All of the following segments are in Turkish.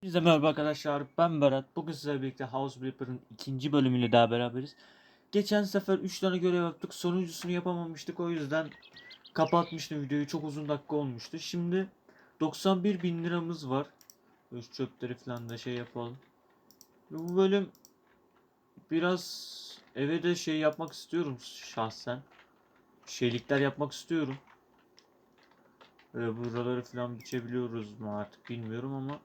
Hepinize merhaba arkadaşlar ben Berat. Bugün sizlerle birlikte House Flipper'ın ikinci bölümüyle daha beraberiz. Geçen sefer 3 tane görev yaptık. Sonuncusunu yapamamıştık. O yüzden kapatmıştım videoyu. Çok uzun dakika olmuştu. Şimdi 91 bin liramız var. Öz çöpleri falan da şey yapalım. Bu bölüm biraz eve de şey yapmak istiyorum şahsen. Şeylikler yapmak istiyorum. Böyle buraları falan biçebiliyoruz mu artık bilmiyorum ama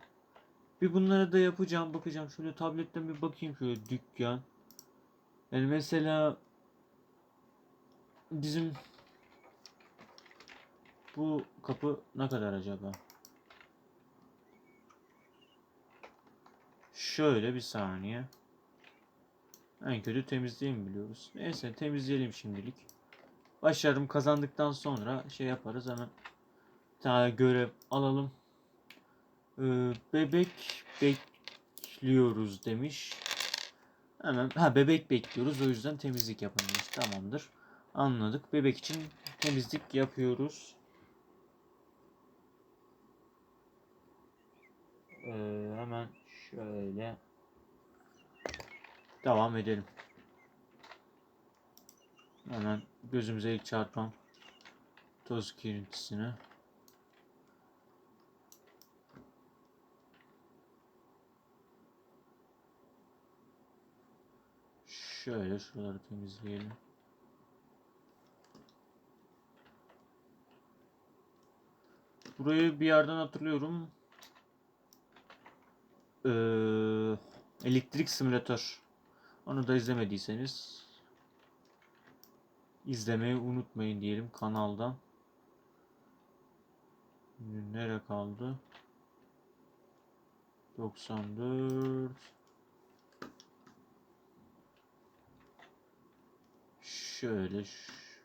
bir bunları da yapacağım bakacağım şöyle tabletten bir bakayım şöyle dükkan. Yani mesela bizim bu kapı ne kadar acaba? Şöyle bir saniye. En kötü temizleyelim biliyoruz. Neyse temizleyelim şimdilik. Başarım kazandıktan sonra şey yaparız hemen. Bir tane görev alalım. Ee, bebek bekliyoruz demiş. Hemen ha bebek bekliyoruz o yüzden temizlik yapın demiş. Tamamdır. Anladık. Bebek için temizlik yapıyoruz. Ee, hemen şöyle devam edelim. Hemen gözümüze ilk çarpan toz kirintisini Şöyle şuraları temizleyelim. Burayı bir yerden hatırlıyorum. Ee, elektrik simülatör. Onu da izlemediyseniz izlemeyi unutmayın diyelim kanaldan. Nere kaldı? 94 Şöyle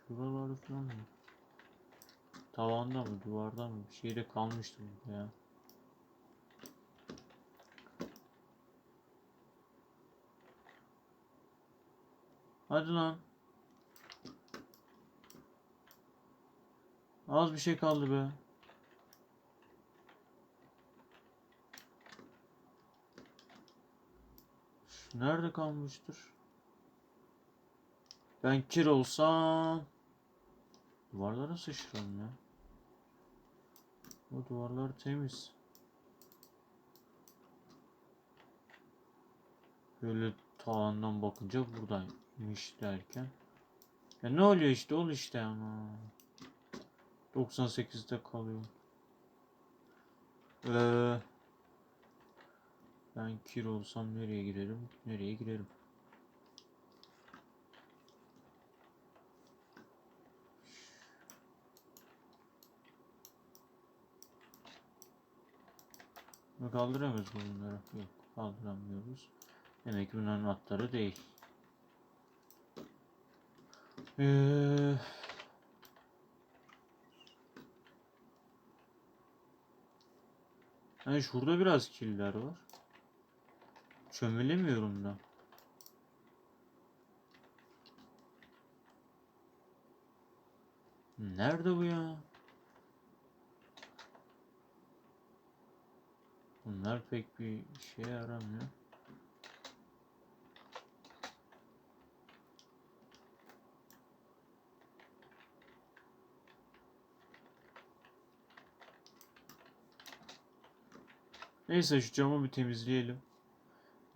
şuraları falan mı? Tavanda mı duvarda mı bir şeyde kalmıştı burada ya. Hadi lan. Az bir şey kaldı be. Nerede kalmıştır? Ben kir olsam duvarlara sıçrarım ya. Bu duvarlar temiz. Böyle tavandan bakınca buradaymış derken. Ya ne oluyor işte ol işte ama. 98'de kalıyor. Ee, ben kir olsam nereye girerim? Nereye girerim? Kaldıramıyoruz bunları. Yok kaldıramıyoruz. Demek ki bunların atları değil. Ee, yani şurada biraz killer var. Çömelemiyorum da. Nerede bu ya? Bunlar pek bir şeye yaramıyor. Neyse şu camı bir temizleyelim.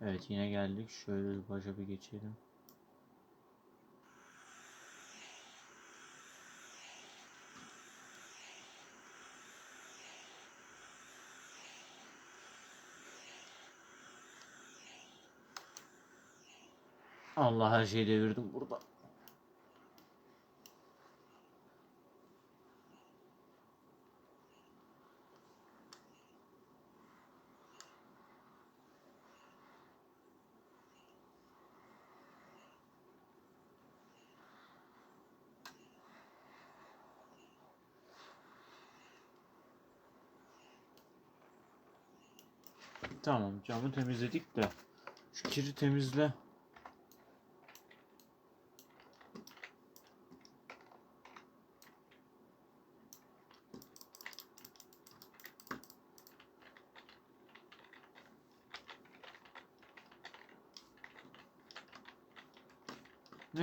Evet yine geldik. Şöyle başa bir geçelim. Allah her şeyi devirdim burada. Tamam camı temizledik de şu kiri temizle.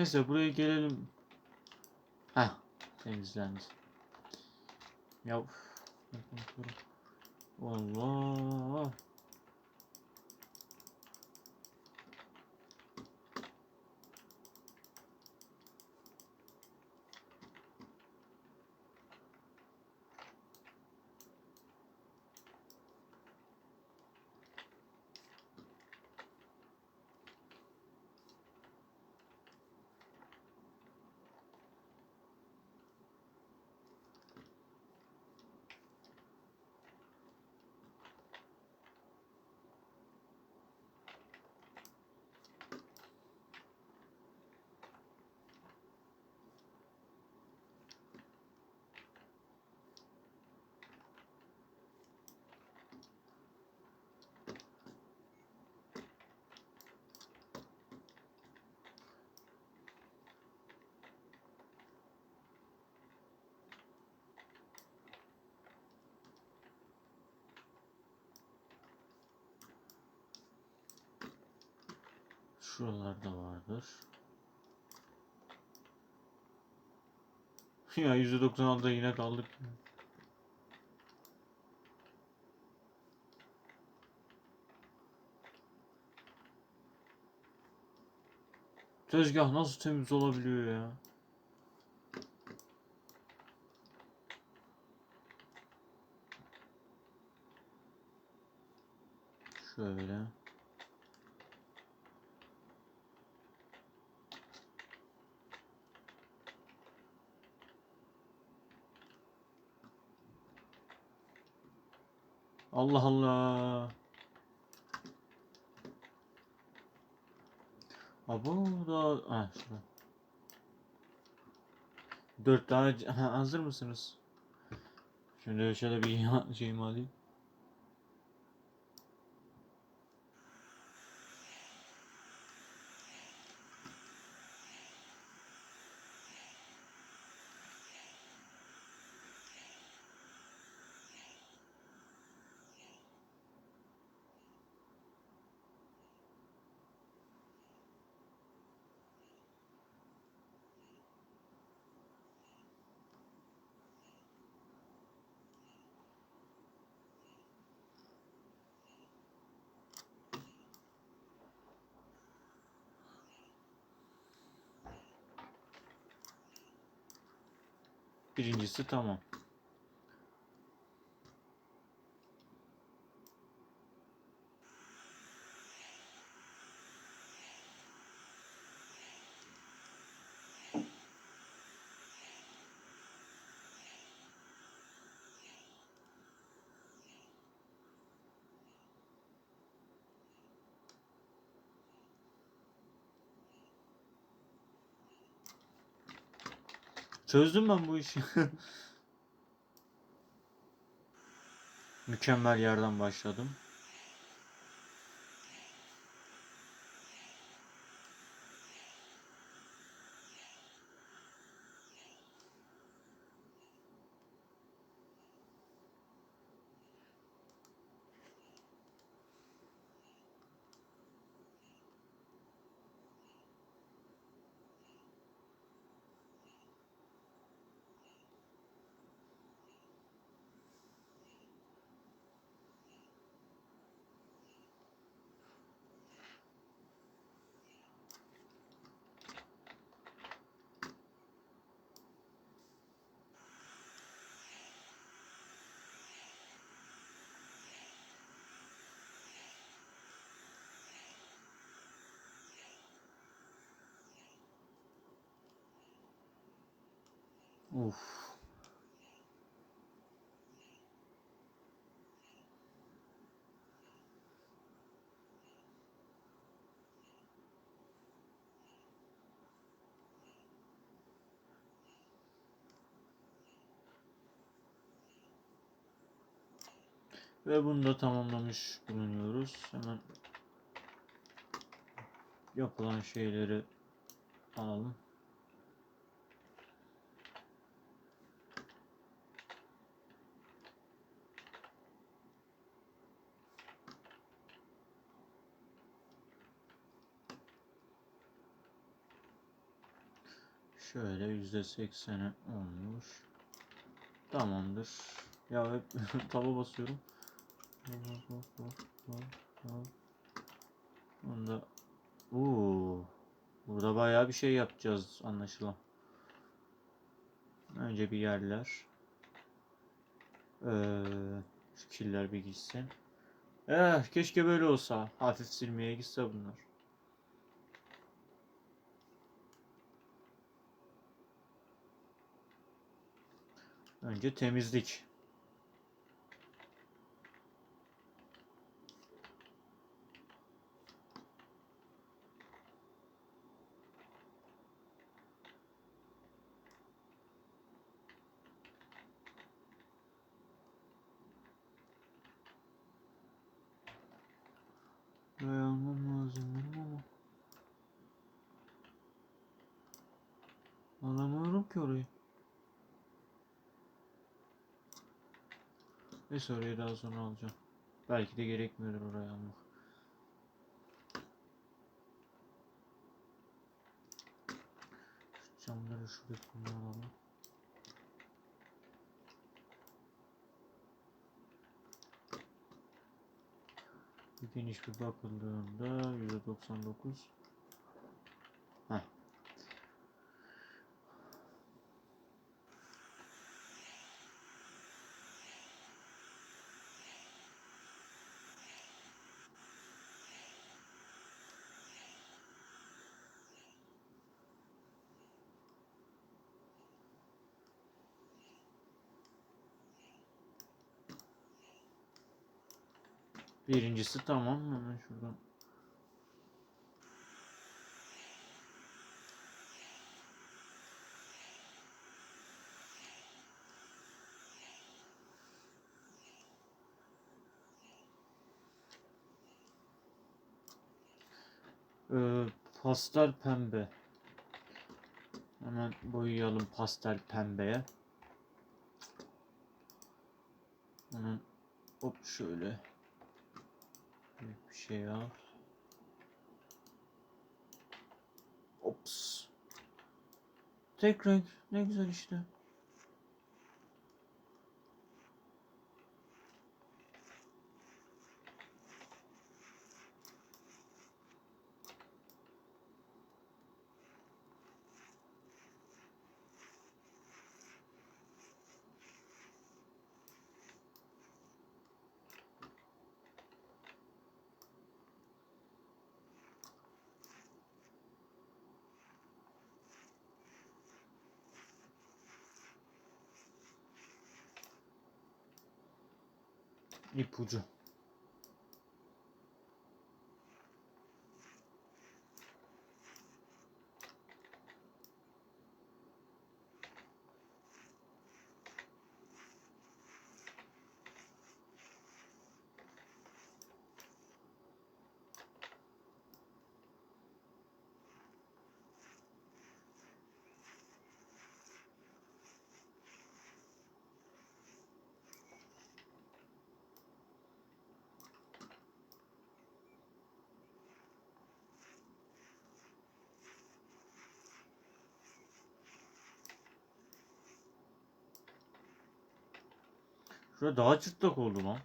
Neyse buraya gelelim. Heh temizlendi. Ya. Allah. Şuralarda vardır. Ya %96'da yine kaldık. Tezgah nasıl temiz olabiliyor ya? Şöyle. Allah Allah. Abo da ha şurada. Dört tane hazır mısınız? Şimdi şöyle bir şeyimi alayım. Birincisi tamam. Çözdüm ben bu işi. Mükemmel yerden başladım. Uf. Ve bunu da tamamlamış bulunuyoruz. Hemen yapılan şeyleri alalım. Şöyle yüzde sekseni olmuş. Tamamdır. Ya hep tava basıyorum. Onda Uuu. Burada bayağı bir şey yapacağız anlaşılan. Önce bir yerler. Ee, şu killer bir gitsin. Eh keşke böyle olsa. Hafif silmeye gitse bunlar. Önce temizlik. Buraya almam lazım ama. Alamıyorum ki orayı. Neyse orayı daha sonra alacağım. Belki de gerekmiyordur oraya almak. Şu camları şuraya kullanalım. Bir geniş bir bakıldığında %99 Birincisi tamam. Hemen şuradan. Ee, pastel pembe. Hemen boyayalım pastel pembeye. Hemen hop şöyle. Büyük bir şey al. Ops. Tek renk. Ne güzel işte. 이 부주. Şurada daha çıtlak oldu lan.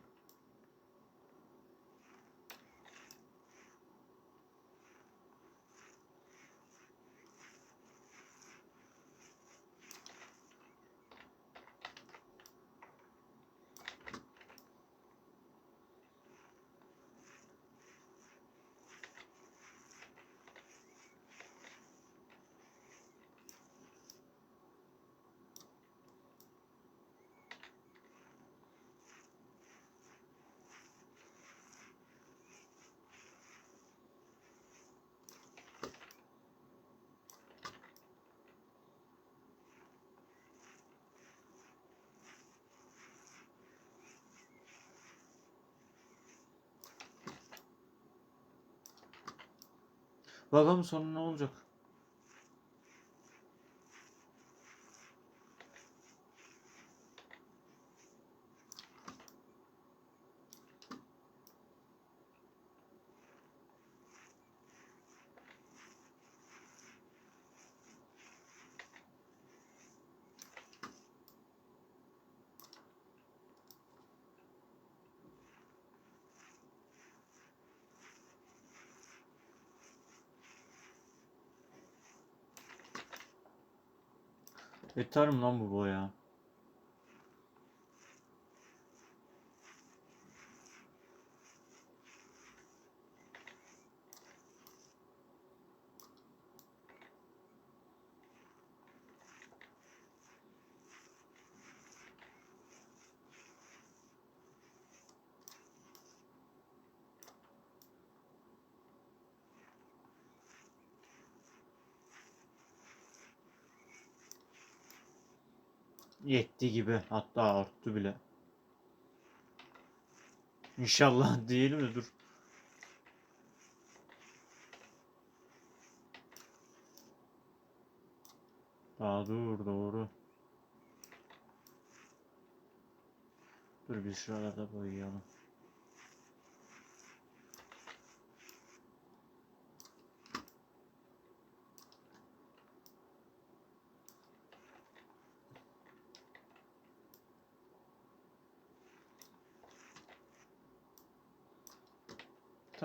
Bakalım sonu ne olacak. Yeter mi lan bu boya? Yetti gibi. Hatta arttı bile. İnşallah diyelim de dur. Daha dur doğru. Dur bir şuralarda boyayalım.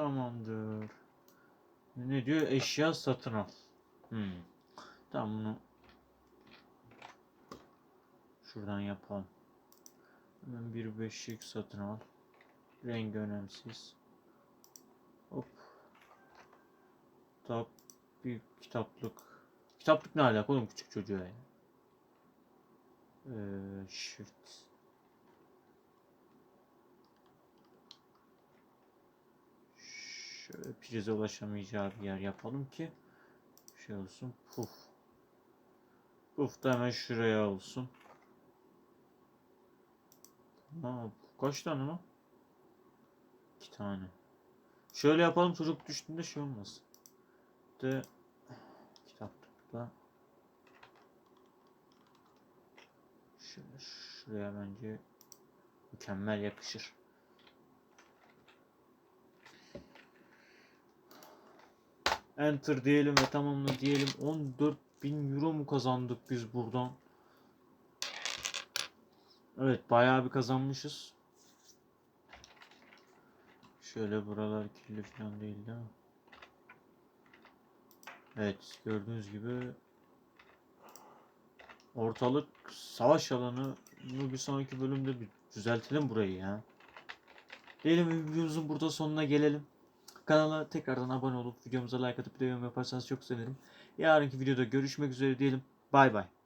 Tamamdır. Ne diyor? Eşya satın al. Hmm. Tamam bunu şuradan yapalım. Hemen bir beşlik satın al. Rengi önemsiz. Hop. Kitap bir kitaplık. Kitaplık ne alaka oğlum küçük çocuğa ya? Ee, shift. Şöyle prize ulaşamayacağı bir yer yapalım ki şey olsun. Puf. Puf da hemen şuraya olsun. Aa, kaç tane lan? İki tane. Şöyle yapalım çocuk düştüğünde şey olmaz. De kitaplıkta şöyle şuraya bence mükemmel yakışır. Enter diyelim ve tamamla diyelim. 14.000 euro mu kazandık biz buradan? Evet bayağı bir kazanmışız. Şöyle buralar kirli falan değil değil mi? Evet gördüğünüz gibi ortalık savaş alanı bunu bir sonraki bölümde bir düzeltelim burayı ya. Diyelim videomuzun burada sonuna gelelim. Kanala tekrardan abone olup videomuza like atıp yorum yaparsanız çok sevinirim. Yarınki videoda görüşmek üzere diyelim. Bay bay.